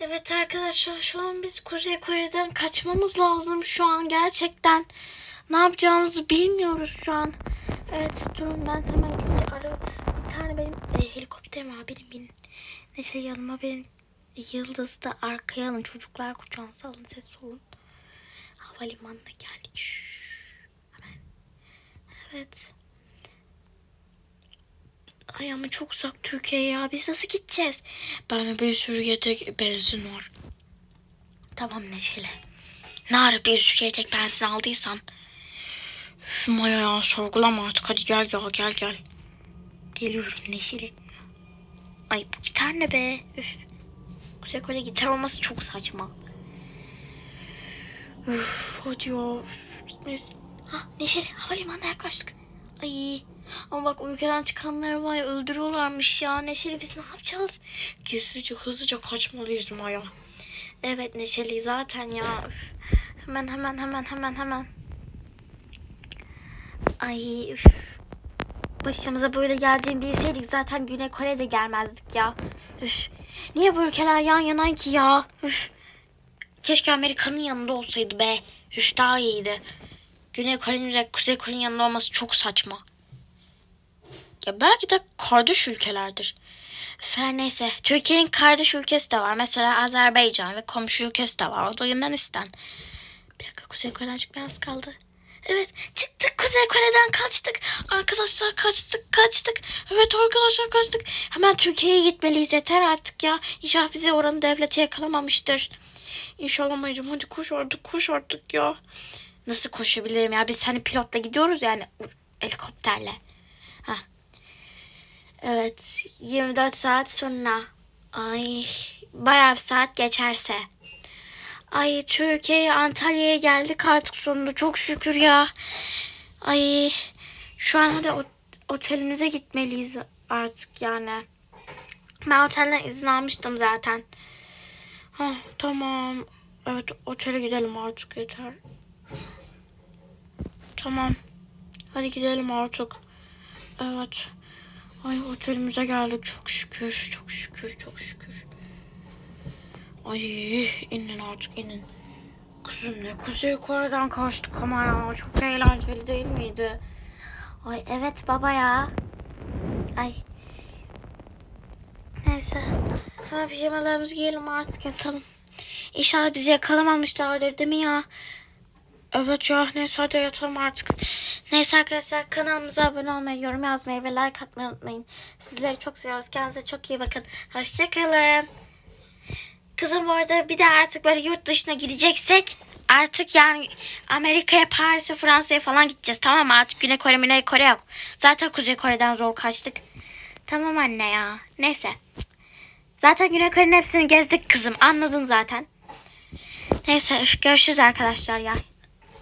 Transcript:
Evet arkadaşlar şu an biz Kuzey Kore'den kaçmamız lazım şu an gerçekten. Ne yapacağımızı bilmiyoruz şu an. Evet durun ben hemen gideceğim. Ara, bir tane benim e, helikopterim var benim benim. Neyse yanıma benim Yıldız da arkaya alın çocuklar kucağınıza alın ses olun. Havalimanına geldik. Şşş. Hemen. Evet. Ay ama çok uzak Türkiye ya. Biz nasıl gideceğiz? Bende bir sürü yedek benzin var. Tamam Neşeli. Ne ara bir sürü yedek benzin aldıysan. Üf, Maya ya sorgulama artık. Hadi gel ya gel gel. Geliyorum Neşeli. Ay bu gitar ne be? Üf. Kuzey Kore gitar olması çok saçma. Üf, hadi ya. Üf, gitmeyiz. Ha Neşeli havalimanına yaklaştık. Ay ama bak ülkeden çıkanları var ya öldürüyorlarmış ya. Neşeli biz ne yapacağız? Gizlice hızlıca kaçmalıyız Maya. Evet Neşeli zaten ya. Hemen hemen hemen hemen hemen. Ay üf. Başımıza böyle geldiğini bilseydik zaten Güney Kore'de gelmezdik ya. Üf. Niye bu ülkeler yan yana ki ya? Üf. Keşke Amerika'nın yanında olsaydı be. Üf daha iyiydi. Güney Kore'nin ile Kuzey Kore'nin yanında olması çok saçma. Ya belki de kardeş ülkelerdir. Her neyse. Türkiye'nin kardeş ülkesi de var. Mesela Azerbaycan ve komşu ülkesi de var. O da Yunanistan. Bir dakika Kuzey Kore'den çıkmaya az kaldı. Evet çıktık Kuzey Kore'den kaçtık. Arkadaşlar kaçtık kaçtık. Evet arkadaşlar kaçtık. Hemen Türkiye'ye gitmeliyiz yeter artık ya. İnşallah bizi oranın devleti yakalamamıştır. İnşallah Mayacım hadi koş artık koş artık ya. Nasıl koşabilirim ya biz hani pilotla gidiyoruz yani helikopterle. Ha. Evet 24 saat sonra. Ay bayağı bir saat geçerse. Ay Türkiye'ye Antalya'ya geldik artık sonunda çok şükür ya. Ay şu an hadi ot- otelimize gitmeliyiz artık yani. Ben otelden izin almıştım zaten. Hah, tamam. Evet otele gidelim artık yeter. Tamam. Hadi gidelim artık. Evet. Ay otelimize geldik çok şükür çok şükür çok şükür. Ay inin artık inin. Kızım ne Kuzey Kore'den kaçtık ama ya çok eğlenceli değil miydi? Ay evet baba ya. Ay. Neyse. Hemen pijamalarımızı giyelim artık yatalım. İnşallah bizi yakalamamışlardır değil mi ya? Evet ya neyse hadi yatalım artık. Neyse arkadaşlar kanalımıza abone olmayı, yorum yazmayı ve like atmayı unutmayın. Sizleri çok seviyoruz. Kendinize çok iyi bakın. Hoşçakalın. Kızım bu arada bir de artık böyle yurt dışına gideceksek artık yani Amerika'ya, Paris'e, Fransa'ya falan gideceğiz. Tamam mı? Artık Güney Kore, Güney Kore yok. Zaten Kuzey Kore'den zor kaçtık. Tamam anne ya. Neyse. Zaten Güney Kore'nin hepsini gezdik kızım. Anladın zaten. Neyse görüşürüz arkadaşlar ya.